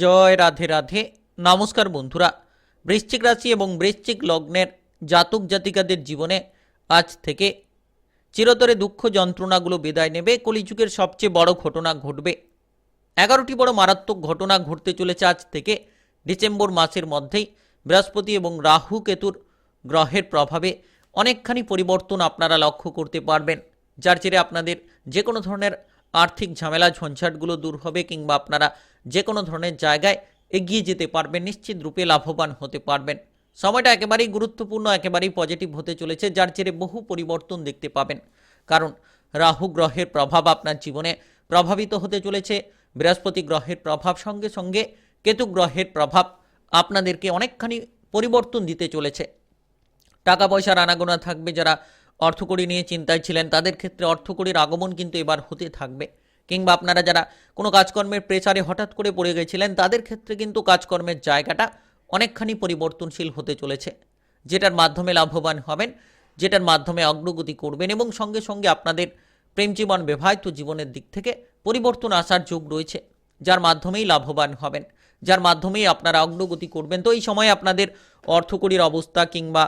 জয় রাধে রাধে। নমস্কার বন্ধুরা। বৃশ্চিক রাশি এবং বৃশ্চিক লগ্নের জাতক জাতিকাদের জীবনে আজ থেকে চিরতরে দুঃখ যন্ত্রণাগুলো বিদায় নেবে। কলিযুগের সবচেয়ে বড় ঘটনা ঘটবে। এগারোটি বড় মারাত্মক ঘটনা ঘটতে চলেছে আজ থেকে ডিসেম্বর মাসের মধ্যেই। বৃহস্পতি এবং রাহু কেতুর গ্রহের প্রভাবে অনেকখানি পরিবর্তন আপনারা লক্ষ্য করতে পারবেন। যার জেরে আপনাদের যে কোনো ধরনের আর্থিক ঝামেলা, ঝঞ্ঝাটগুলো দূর হবে কিংবা আপনারা যে কোনো ধরনের জায়গায় এগিয়ে যেতে পারবেন, নিশ্চিত রূপে লাভবান হতে পারবেন। সময়টা একেবারেই গুরুত্বপূর্ণ, একেবারেই পজিটিভ হতে চলেছে, যার জেরে বহু পরিবর্তন দেখতে পাবেন। কারণ রাহু গ্রহের প্রভাব আপনার জীবনে প্রভাবিত হতে চলেছে, বৃহস্পতি গ্রহের প্রভাব সঙ্গে সঙ্গে কেতু গ্রহের প্রভাব আপনাদেরকে অনেকখানি পরিবর্তন দিতে চলেছে। টাকা পয়সার আনাগোনা থাকবে, যারা অর্থকড়ি নিয়ে চিন্তায় ছিলেন, তাদের ক্ষেত্রে অর্থকড়ির আগমন কিন্তু এবার হতে থাকবে। কিংবা আপনারা যারা কোনো কাজকর্মের প্রেসারে হঠাৎ করে পড়ে গেছিলেন, তাদের ক্ষেত্রে কিন্তু কাজকর্মের জায়গাটা অনেকখানি পরিবর্তনশীল হতে চলেছে, যেটার মাধ্যমে লাভবান হবেন, যেটার মাধ্যমে অগ্রগতি করবেন এবং সঙ্গে সঙ্গে আপনাদের প্রেম জীবন বিবাহিত জীবনের দিক থেকে পরিবর্তন আসার যোগ রয়েছে, যার মাধ্যমেই লাভবান হবেন, যার মাধ্যমেই আপনারা অগ্রগতি করবেন। তো এই সময় আপনাদের অর্থকরীর অবস্থা কিংবা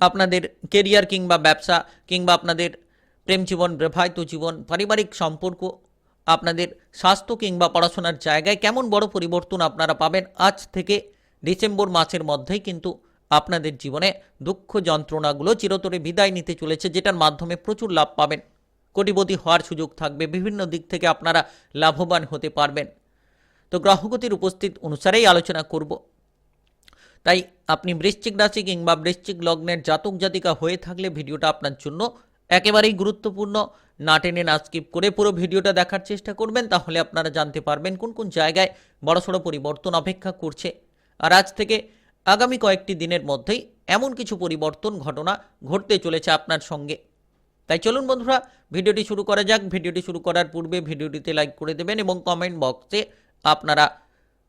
আপনাদের কেরিয়ার কিংবা ব্যবসা কিংবা আপনাদের প্রেম জীবন, বিবাহিত জীবন, পারিবারিক সম্পর্ক আপনাদের স্বাস্থ্য কিংবা পড়াশোনার জায়গায় কেমন বড় পরিবর্তন আপনারা পাবেন আজ থেকে ডিসেম্বর মাসের মধ্যেই কিন্তু আপনাদের জীবনে দুঃখ যন্ত্রণাগুলো চিরতরে বিদায় নিতে চলেছে, যেটার মাধ্যমে প্রচুর লাভ পাবেন। কোটিপতি হওয়ার সুযোগ থাকবে, বিভিন্ন দিক থেকে আপনারা লাভবান হতে পারবেন। তো গ্রহগতির উপস্থিত অনুসারেই আলোচনা করব। তাই আপনি বৃশ্চিক রাশি কিংবা বৃশ্চিক লগ্নের জাতক জাতিকা হয়ে থাকলে ভিডিওটা আপনার জন্য একেবারেই গুরুত্বপূর্ণ, না টেনে না স্কিপ করে পুরো ভিডিওটা দেখার চেষ্টা করবেন, তাহলে আপনারা জানতে পারবেন কোন কোন জায়গায় বড়সড় পরিবর্তন অপেক্ষা করছে। আর আজ থেকে আগামী কয়েকটি দিনের মধ্যেই এমন কিছু পরিবর্তন ঘটনা ঘটতে চলেছে আপনার সঙ্গে। তাই চলুন বন্ধুরা, ভিডিওটি শুরু করা যাক। ভিডিওটি শুরু করার পূর্বে ভিডিওটিতে লাইক করে দেবেন এবং কমেন্ট বক্সে আপনারা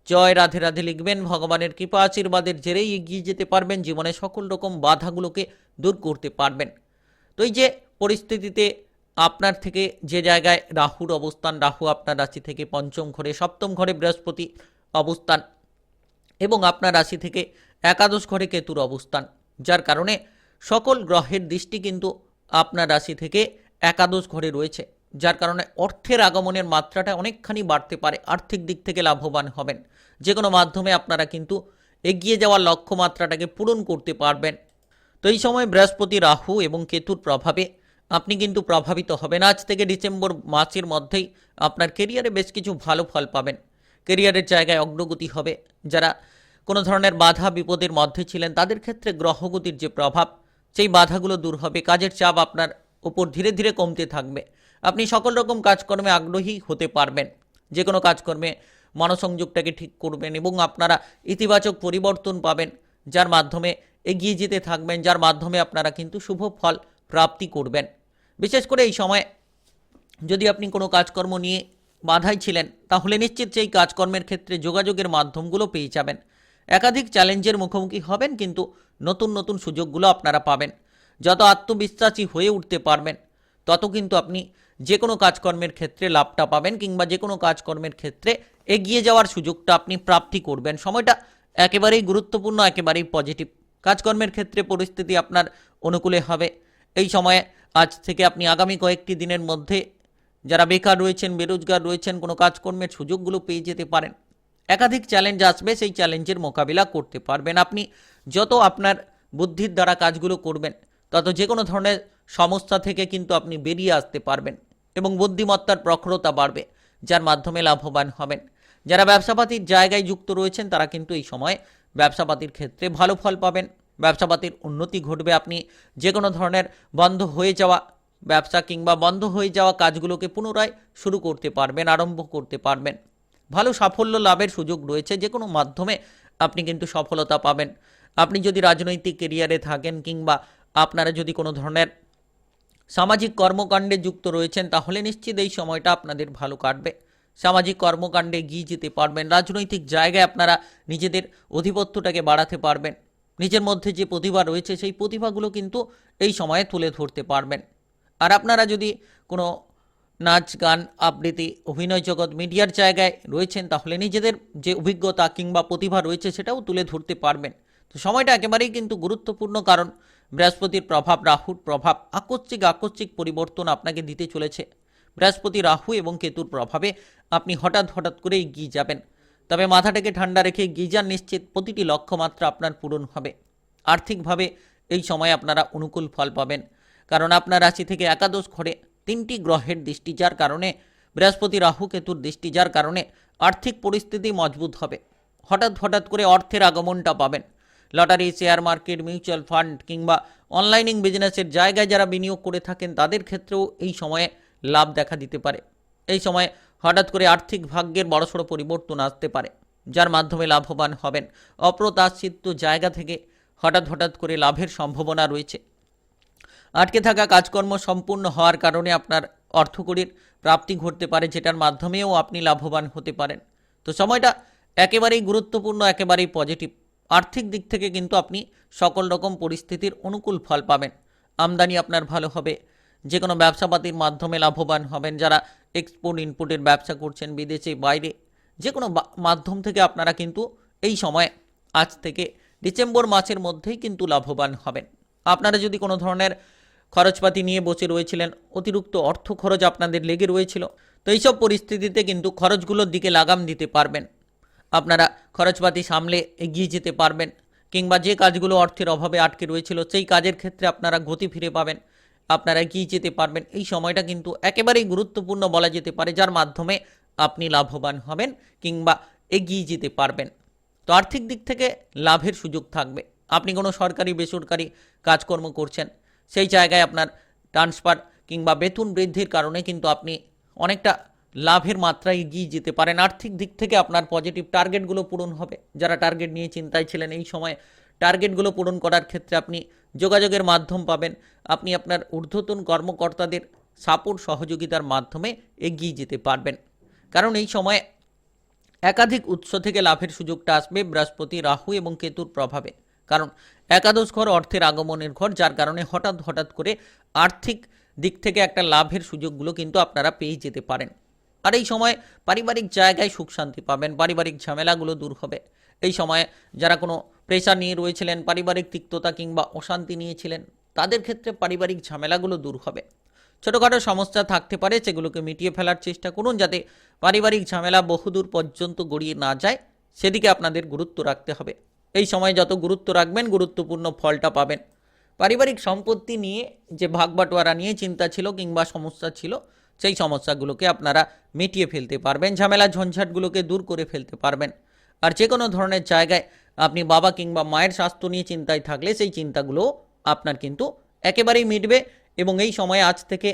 জয় রাধে রাধে লিখবেন। ভগবানের কৃপা আশীর্বাদের জেরেই এগিয়ে যেতে পারবেন। জীবনে সকল রকম বাধাগুলোকে দূর করতে পারবেন। তো এই যে পরিস্থিতিতে আপনার থেকে যে জায়গায় রাহুর অবস্থান, রাহু আপনার রাশি থেকে পঞ্চম ঘরে, সপ্তম ঘরে বৃহস্পতি অবস্থান এবং আপনার রাশি থেকে একাদশ ঘরে কেতুর অবস্থান, যার কারণে সকল গ্রহের দৃষ্টি কিন্তু আপনার রাশি থেকে একাদশ ঘরে রয়েছে, যার কারণে অর্থের আগমনের মাত্রাটা অনেকখানি বাড়তে পারে, আর্থিক দিক থেকে লাভবান হবেন। যে কোনো মাধ্যমে আপনারা কিন্তু এগিয়ে যাওয়ার লক্ষ্যমাত্রাটাকে পূরণ করতে পারবেন। তো এই সময় বৃহস্পতি, রাহু এবং কেতুর প্রভাবে আপনি কিন্তু প্রভাবিত হবেন। আজ থেকে ডিসেম্বর মাসের মধ্যেই আপনার কেরিয়ারে বেশ কিছু ভালো ফল পাবেন। কেরিয়ারের জায়গায় অগ্রগতি হবে। যারা কোনো ধরনের বাধা বিপদের মধ্যে ছিলেন, তাদের ক্ষেত্রে গ্রহগতির যে প্রভাব, সেই বাধাগুলো দূর হবে। কাজের চাপ আপনার উপর ধীরে ধীরে কমতে থাকবে। আপনি সকল রকম কাজকর্মে আগ্রহী হতে পারবেন। যে কোনো কাজকর্মে মনসংযোগটাকে ঠিক করবেন এবং আপনারা ইতিবাচক পরিবর্তন পাবেন, যার মাধ্যমে এগিয়ে যেতে থাকবেন, যার মাধ্যমে আপনারা কিন্তু শুভ ফল প্রাপ্তি করবেন। বিশেষ করে এই সময় যদি আপনি কোনো কাজকর্ম নিয়ে বাধাই ছিলেন, তাহলে নিশ্চিত সেই কাজকর্মের ক্ষেত্রে যোগাযোগের মাধ্যমগুলো পেয়ে যাবেন। একাধিক চ্যালেঞ্জের মুখোমুখি হবেন, কিন্তু নতুন নতুন সুযোগগুলো আপনারা পাবেন। যত আত্মবিশ্বাসী হয়ে উঠতে পারবেন, তত কিন্তু আপনি যে কোনো কাজকর্মের ক্ষেত্রে লাভটা পাবেন, কিংবা যে কোনো কাজকর্মের ক্ষেত্রে এগিয়ে যাওয়ার সুযোগটা আপনি প্রাপ্তি করবেন। সময়টা একেবারেই গুরুত্বপূর্ণ, একেবারেই পজিটিভ। কাজকর্মের ক্ষেত্রে পরিস্থিতি আপনার অনুকূলে হবে। এই সময়ে আজ থেকে আপনি আগামী কয়েকটি দিনের মধ্যে যারা বেকার রয়েছেন, বেরোজগার রয়েছেন, কোনো কাজকর্মের সুযোগগুলো পেয়ে যেতে পারেন। একাধিক চ্যালেঞ্জ আসবে, সেই চ্যালেঞ্জের মোকাবিলা করতে পারবেন। আপনি যত আপনার বুদ্ধির দ্বারা কাজগুলো করবেন, তত যে কোনো ধরনের সমস্যা থেকে কিন্তু আপনি বেরিয়ে আসতে পারবেন এবং বুদ্ধিমত্তার প্রখরতা বাড়বে, যার মাধ্যমে লাভবান হবেন। যারা ব্যবসাপাতির জায়গায় যুক্ত রয়েছেন, তারা কিন্তু এই সময় ব্যবসাপাতির ক্ষেত্রে ভালো ফল পাবেন। ব্যবসাপাতির উন্নতি ঘটবে। আপনি যে কোনো ধরনের বন্ধ হয়ে যাওয়া ব্যবসা কিংবা বন্ধ হয়ে যাওয়া কাজগুলোকে পুনরায় শুরু করতে পারবেন, আরম্ভ করতে পারবেন। ভালো সাফল্য লাভের সুযোগ রয়েছে যে কোনো মাধ্যমে আপনি কিন্তু সফলতা পাবেন। আপনি যদি রাজনৈতিক কেরিয়ারে থাকেন কিংবা আপনারা যদি কোনো ধরনের সামাজিক কর্মকাণ্ডে যুক্ত রয়েছেন, তাহলে নিশ্চিত এই সময়টা আপনাদের ভালো কাটবে। সামাজিক কর্মকাণ্ডে গিয়ে যেতে পারবেন, রাজনৈতিক জায়গায় আপনারা নিজেদের অধিপত্যটাকে বাড়াতে পারবেন। নিজের মধ্যে যে প্রতিভা রয়েছে, সেই প্রতিভাগুলো কিন্তু এই সময়ে তুলে ধরতে পারবেন। আর আপনারা যদি কোনো নাচ, গান, আবৃত্তি, অভিনয় জগৎ মিডিয়ার জায়গায় রয়েছেন, তাহলে নিজেদের যে অভিজ্ঞতা কিংবা প্রতিভা রয়েছে, সেটাও তুলে ধরতে পারবেন। তো সময়টা একেবারেই কিন্তু গুরুত্বপূর্ণ, কারণ বৃহস্পতির প্রভাব, রাহুর প্রভাব, আকস্মিক আকস্মিক পরিবর্তন আপনাকে দিতে চলেছে। বৃহস্পতি, রাহু এবং কেতুর প্রভাবে আপনি হঠাৎ হঠাৎ করে এগিয়ে যাবেন। তবে মাথাটাকে ঠান্ডা রেখে যান নিশ্চিত প্রতিটি লক্ষ্যমাত্রা আপনার পূরণ হবে। আর্থিকভাবে এই সময় আপনারা অনুকূল ফল পাবেন। কারণ আপনার রাশি থেকে একাদশ ঘরে তিনটি গ্রহের দৃষ্টি, যার কারণে বৃহস্পতি রাহু কেতুর দৃষ্টি, যার কারণে আর্থিক পরিস্থিতি মজবুত হবে। হঠাৎ হঠাৎ করে অর্থের আগমনটা পাবেন। Lottery, share market, mutual fund কিংবা অনলাইনিং বিজনেসের জায়গায় যারা বিনিয়োগ করে থাকেন, তাদের ক্ষেত্রেও এই সময়ে লাভ দেখা দিতে পারে। এই সময়ে হঠাৎ করে আর্থিক ভাগ্যের বড়সড় পরিবর্তন আসতে পারে, যার মাধ্যমে লাভবান হবেন। অপ্রত্যাশিত জায়গা থেকে হঠাৎ হঠাৎ করে লাভের সম্ভাবনা রয়েছে। আটকে থাকা কাজকর্ম সম্পূর্ণ হওয়ার কারণে আপনার অর্থকরীর প্রাপ্তি ঘটতে পারে, যেটার মাধ্যমেও আপনি লাভবান হতে পারেন। তো সময়টা একেবারেই গুরুত্বপূর্ণ, একেবারেই পজিটিভ। আর্থিক দিক থেকে কিন্তু আপনি সকল রকম পরিস্থিতির অনুকূল ফল পাবেন। আমদানি আপনার ভালো হবে। যে কোনো ব্যবসাপাতির মাধ্যমে লাভবান হবেন। যারা এক্সপোর্ট ইনপুটের ব্যবসা করছেন বিদেশে, বাইরে যে কোনো মাধ্যম থেকে আপনারা কিন্তু এই সময়, আজ থেকে ডিসেম্বর মাসের মধ্যেই কিন্তু লাভবান হবেন। আপনারা যদি কোনো ধরনের খরচপাতি নিয়ে বসে রয়েছিলেন, অতিরিক্ত অর্থ খরচ আপনাদের লেগে রয়েছিল, তো এইসব পরিস্থিতিতে কিন্তু খরচগুলোর দিকে লাগাম দিতে পারবেন। আপনারা খরচপাতি সামলে এগিয়ে যেতে পারবেন, কিংবা যে কাজগুলো অর্থের অভাবে আটকে রয়েছিল, সেই কাজের ক্ষেত্রে আপনারা গতি ফিরে পাবেন। আপনারা এগিয়ে যেতে পারবেন। এই সময়টা কিন্তু একেবারেই গুরুত্বপূর্ণ বলা যেতে পারে, যার মাধ্যমে আপনি লাভবান হবেন কিংবা এগিয়ে যেতে পারবেন। তো আর্থিক দিক থেকে লাভের সুযোগ থাকবে। আপনি কোনো সরকারি, বেসরকারি কাজকর্ম করছেন, সেই জায়গায় আপনার ট্রান্সফার কিংবা বেতন বৃদ্ধির কারণে কিন্তু আপনি অনেকটা লাভের মাত্রায় এগিয়ে যেতে পারেন। আর্থিক দিক থেকে আপনার পজিটিভ টার্গেটগুলো পূরণ হবে। যারা টার্গেট নিয়ে চিন্তায় ছিলেন, এই সময় টার্গেটগুলো পূরণ করার ক্ষেত্রে আপনি যোগাযোগের মাধ্যম পাবেন। আপনি আপনার ঊর্ধ্বতন কর্মকর্তাদের সাপোর্ট সহযোগিতার মাধ্যমে এগিয়ে যেতে পারবেন। কারণ এই সময়ে একাধিক উৎস থেকে লাভের সুযোগটা আসবে বৃহস্পতি, রাহু এবং কেতুর প্রভাবে। কারণ একাদশ ঘর অর্থের আগমনের ঘর, যার কারণে হঠাৎ হঠাৎ করে আর্থিক দিক থেকে একটা লাভের সুযোগগুলো কিন্তু আপনারা পেয়ে যেতে পারেন। আর এই সময় পারিবারিক জায়গায় সুখ শান্তি পাবেন, পারিবারিক ঝামেলাগুলো দূর হবে। এই সময়ে যারা কোনো প্রেশার নিয়ে রয়েছিলেন, পারিবারিক তিক্ততা কিংবা অশান্তি নিয়েছিলেন, তাদের ক্ষেত্রে পারিবারিক ঝামেলাগুলো দূর হবে। ছোটোখাটো সমস্যা থাকতে পারে সেগুলোকে মিটিয়ে ফেলার চেষ্টা করুন যাতে পারিবারিক ঝামেলা বহুদূর পর্যন্ত গড়িয়ে না যায়, সেদিকে আপনাদের গুরুত্ব রাখতে হবে। এই সময় যত গুরুত্ব রাখবেন, গুরুত্বপূর্ণ ফলটা পাবেন। পারিবারিক সম্পত্তি নিয়ে যে ভাগবাটোয়ারা নিয়ে চিন্তা ছিল কিংবা সমস্যা ছিল, সেই সমস্যাগুলোকে আপনারা মিটিয়ে ফেলতে পারবেন, ঝামেলা ঝঞ্ঝাটগুলোকে দূর করে ফেলতে পারবেন। আর যে কোনো ধরনের জায়গায় আপনি বাবা কিংবা মায়ের স্বাস্থ্য নিয়ে চিন্তায় থাকলে সেই চিন্তাগুলো আপনার কিন্তু একেবারেই মিটবে এবং এই সময়ে আজ থেকে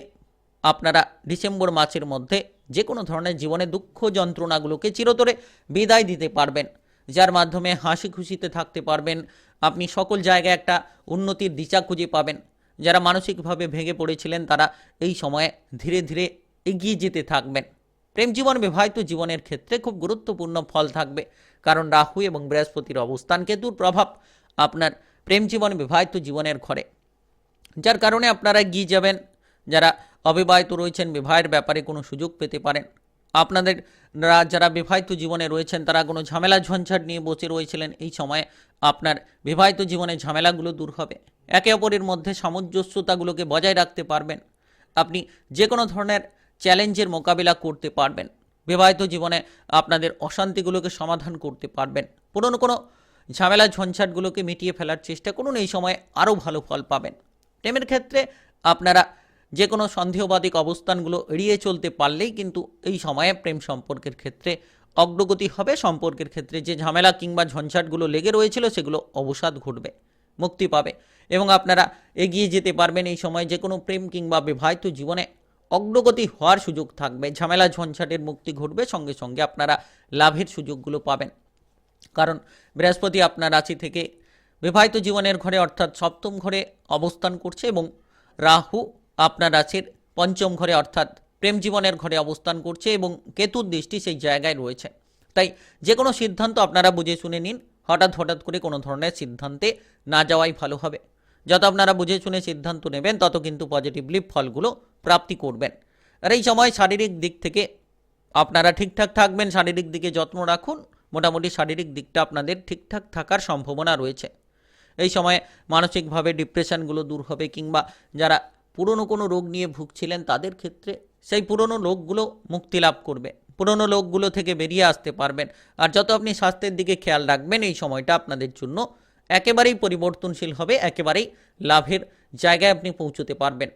আপনারা ডিসেম্বর মাসের মধ্যে যে কোনো ধরনের জীবনে দুঃখ যন্ত্রণাগুলোকে চিরতরে বিদায় দিতে পারবেন, যার মাধ্যমে হাসি খুশিতে থাকতে পারবেন, আপনি সকল জায়গায় একটা উন্নতির দিশা খুঁজে পাবেন। যারা মানসিকভাবে ভেঙে পড়েছিলেন তারা এই সময়ে ধীরে ধীরে এগিয়ে যেতে থাকবেন। প্রেম জীবন বিবাহিত জীবনের ক্ষেত্রে খুব গুরুত্বপূর্ণ ফল থাকবে। কারণ রাহু এবং বৃহস্পতির অবস্থান কেতুর প্রভাব আপনার প্রেম জীবন বিবাহিত জীবনের ঘরে। যার কারণে আপনারা গিয়ে যাবেন, যারা অবিবাহিত রয়েছেন, বিবাহের ব্যাপারে কোনো সুযোগ পেতে পারেন। আপনাদের যারা বিবাহিত জীবনে রয়েছেন, তারা কোনো ঝামেলা, ঝঞ্ঝাট নিয়ে বসে রয়েছিলেন, এই সময়ে আপনার বিবাহিত জীবনে ঝামেলাগুলো দূর হবে। একে অপরের মধ্যে সামঞ্জস্যতাগুলোকে বজায় রাখতে পারবেন। আপনি যে কোনো ধরনের চ্যালেঞ্জের মোকাবিলা করতে পারবেন। বিবাহিত জীবনে আপনাদের অশান্তিগুলোকে সমাধান করতে পারবেন। পুরনো কোনো ঝামেলা ঝঞ্ঝাটগুলোকে মিটিয়ে ফেলার চেষ্টা করুন, এই সময় আরও ভালো ফল পাবেন। প্রেমের ক্ষেত্রে আপনারা যে কোনো সন্দেহবাদিক অবস্থানগুলো এড়িয়ে চলতে পারলেই কিন্তু এই সময়ে প্রেম সম্পর্কের ক্ষেত্রে অগ্রগতি হবে। সম্পর্কের ক্ষেত্রে যে ঝামেলা কিংবা ঝঞ্ঝাটগুলো লেগে রয়েছিল সেগুলো অবসাদ ঘটবে, মুক্তি পাবে এবং আপনারা এগিয়ে যেতে পারবেন এই সময় যে কোনো প্রেম কিংবা বিবাহিত জীবনে অগ্রগতি হওয়ার সুযোগ থাকবে। ঝামেলা ঝঞ্ঝাটের মুক্তি ঘটবে। সঙ্গে সঙ্গে আপনারা লাভের সুযোগগুলো পাবেন। কারণ বৃহস্পতি আপনার রাশি থেকে বিবাহিত জীবনের ঘরে অর্থাৎ সপ্তম ঘরে অবস্থান করছে এবং রাহু আপনার রাশির পঞ্চম ঘরে অর্থাৎ প্রেম জীবনের ঘরে অবস্থান করছে এবং কেতুর দৃষ্টি সেই জায়গায় রয়েছে। তাই যে কোনো সিদ্ধান্ত আপনারা বুঝে শুনে নিন। হঠাৎ হঠাৎ করে কোনো ধরনের সিদ্ধান্তে না যাওয়াই ভালো হবে। যত আপনারা বুঝে শুনে সিদ্ধান্ত নেবেন, তত কিন্তু পজিটিভলি ফলগুলো প্রাপ্তি করবেন। আর এই সময় শারীরিক দিক থেকে আপনারা ঠিকঠাক থাকবেন, শারীরিক দিকে যত্ন রাখুন। মোটামুটি শারীরিক দিকটা আপনাদের ঠিকঠাক থাকার সম্ভাবনা রয়েছে। এই সময়ে মানসিকভাবে ডিপ্রেশনগুলো দূর হবে কিংবা যারা পুরনো কোনো রোগ নিয়ে ভুগছিলেন, তাদের ক্ষেত্রে সেই পুরনো রোগগুলো মুক্তি লাভ করবে। পুরনো রোগগুলো থেকে বেরিয়ে আসতে পারবেন। আর যত আপনি স্বাস্থ্যের দিকে খেয়াল রাখবেন, এই সময়টা আপনাদের জন্য একেবারেই পরিবর্তনশীল হবে, একেবারেই লাভের জায়গায় আপনি পৌঁছতে পারবেন।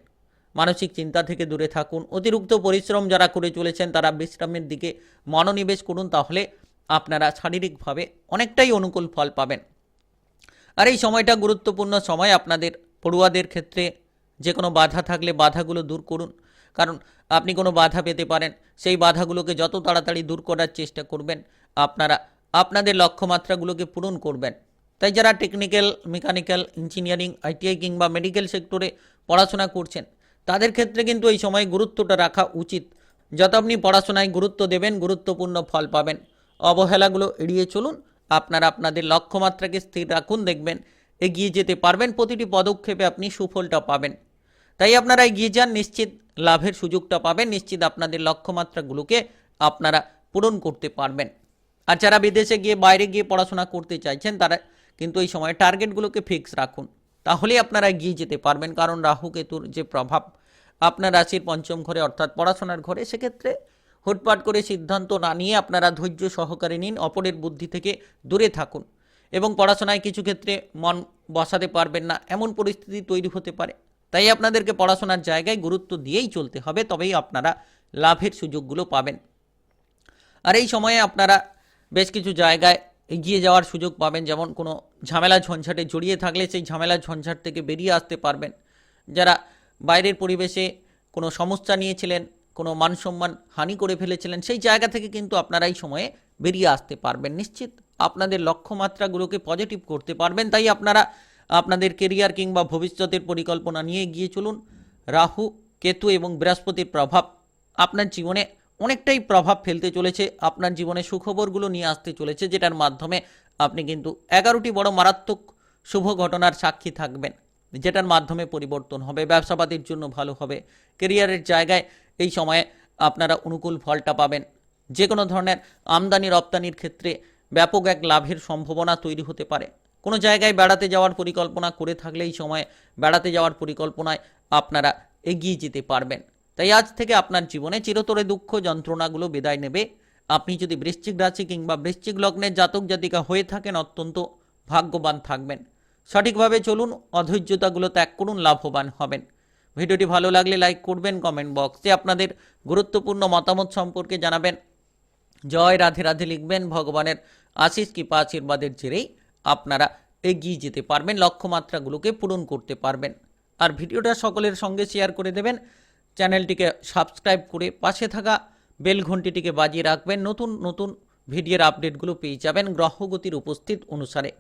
মানসিক চিন্তা থেকে দূরে থাকুন, অতিরিক্ত পরিশ্রম যারা করে চলেছেন, তারা বিশ্রামের দিকে মনোনিবেশ করুন, তাহলে আপনারা শারীরিকভাবে অনেকটাই অনুকূল ফল পাবেন। আর এই সময়টা গুরুত্বপূর্ণ সময়, আপনাদের পড়ুয়াদের ক্ষেত্রে যে কোনো বাধা থাকলে বাধাগুলো দূর করুন। কারণ আপনি কোনো বাধা পেতে পারেন, সেই বাধাগুলোকে যত তাড়াতাড়ি দূর করার চেষ্টা করবেন, আপনারা, আপনাদের লক্ষ্যমাত্রাগুলোকে পূরণ করবেন। তাই যারা টেকনিক্যাল মেকানিক্যাল ইঞ্জিনিয়ারিং আইটিআই কিংবা মেডিকেল সেক্টরে পড়াশোনা করছেন, তাদের ক্ষেত্রে কিন্তু এই সময় গুরুত্বটা রাখা উচিত। যত আপনি পড়াশোনায় গুরুত্ব দেবেন, গুরুত্বপূর্ণ ফল পাবেন। অবহেলাগুলো এড়িয়ে চলুন, আপনারা আপনাদের লক্ষ্যমাত্রাকে স্থির রাখুন, দেখবেন এগিয়ে যেতে পারবেন, প্রতিটি পদক্ষেপে আপনি সুফলটা পাবেন। তাই আপনারা এগিয়ে যান, নিশ্চিত লাভের সুযোগটা পাবেন, নিশ্চিত আপনাদের লক্ষ্যমাত্রাগুলোকে আপনারা পূরণ করতে পারবেন। আর যারা বিদেশে গিয়ে, বাইরে গিয়ে পড়াশোনা করতে চাইছেন, তারা কিন্তু এই সময় টার্গেটগুলোকে ফিক্স রাখুন। তাহলেই আপনারা এগিয়ে যেতে পারবেন। কারণ রাহু কেতুর যে প্রভাব, আপনার রাশির পঞ্চম ঘরে অর্থাৎ পড়াশোনার ঘরে, সেক্ষেত্রে হুটপাট করে সিদ্ধান্ত না নিয়ে আপনারা ধৈর্য সহকারে নিন, অপরের বুদ্ধি থেকে দূরে থাকুন এবং পড়াশোনায় কিছু ক্ষেত্রে মন বসাতে পারবেন না। এমন পরিস্থিতি তৈরি হতে পারে। তাই আপনাদেরকে পড়াশোনার জায়গায় গুরুত্ব দিয়েই চলতে হবে, তবেই আপনারা লাভের সুযোগগুলো পাবেন। আর এই সময়ে আপনারা বেশ কিছু জায়গায় এগিয়ে যাওয়ার সুযোগ পাবেন। যেমন কোনো ঝামেলা ঝঞ্ঝাটে জড়িয়ে থাকলে সেই ঝামেলা ঝঞ্ঝাট থেকে বেরিয়ে আসতে পারবেন। যারা বাইরের পরিবেশে কোনো সমস্যা নিয়েছিলেন, কোনো মান সম্মান হানি করে ফেলেছিলেন, সেই জায়গা থেকে কিন্তু আপনারা এই সময়ে বেরিয়ে আসতে পারবেন। নিশ্চিত আপনাদের লক্ষ্যমাত্রাগুলোকে পজিটিভ করতে পারবেন। তাই আপনারা আপনাদের কেরিয়ার কিংবা ভবিষ্যতের পরিকল্পনা নিয়ে এগিয়ে চলুন। রাহু, কেতু এবং বৃহস্পতির প্রভাব আপনার জীবনে অনেকটাই প্রভাব ফেলতে চলেছে আপনার জীবনে সুখবরগুলো নিয়ে আসতে চলেছে, যেটার মাধ্যমে আপনি কিন্তু এগারোটি বড় মারাত্মক শুভ ঘটনার সাক্ষী থাকবেন, যেটার মাধ্যমে পরিবর্তন হবে, ব্যবসাপাতির জন্য ভালো হবে কেরিয়ারের জায়গায় এই সময়ে আপনারা অনুকূল ফলটা পাবেন। যে কোনো ধরনের আমদানি রপ্তানির ক্ষেত্রে ব্যাপক এক লাভের সম্ভাবনা তৈরি হতে পারে। কোনো জায়গায় বেড়াতে যাওয়ার পরিকল্পনা করে থাকলে এই সময়ে বেড়াতে যাওয়ার পরিকল্পনায় আপনারা এগিয়ে যেতে পারবেন। তাই আজ থেকে আপনার জীবনে চিরতরে দুঃখ যন্ত্রণাগুলো বিদায় নেবে। আপনি যদি বৃশ্চিক রাশি কিংবা বৃশ্চিক লগ্নের জাতক জাতিকা হয়ে থাকেন, অত্যন্ত ভাগ্যবান থাকবেন। সঠিকভাবে চলুন, অধৈর্যতাগুলো ত্যাগ করুন, লাভবান হবেন। ভিডিওটি ভালো লাগলে লাইক করবেন, কমেন্ট বক্সে আপনাদের গুরুত্বপূর্ণ মতামত সম্পর্কে জানাবেন। জয় রাধে রাধে লিখবেন, ভগবানের আশিস কৃপা, আশীর্বাদের জেরেই আপনারা এগিয়ে যেতে পারবেন, লক্ষ্যমাত্রাগুলোকে পূরণ করতে পারবেন। আর ভিডিওটা সকলের সঙ্গে শেয়ার করে দেবেন চ্যানেলটিকে সাবস্ক্রাইব করে পাশে থাকা বেল ঘন্টিটিকে বাজিয়ে রাখবেন। নতুন নতুন ভিডিওর আপডেটগুলো পেয়ে যাবেন। গ্রহগতির উপস্থিত অনুসারে।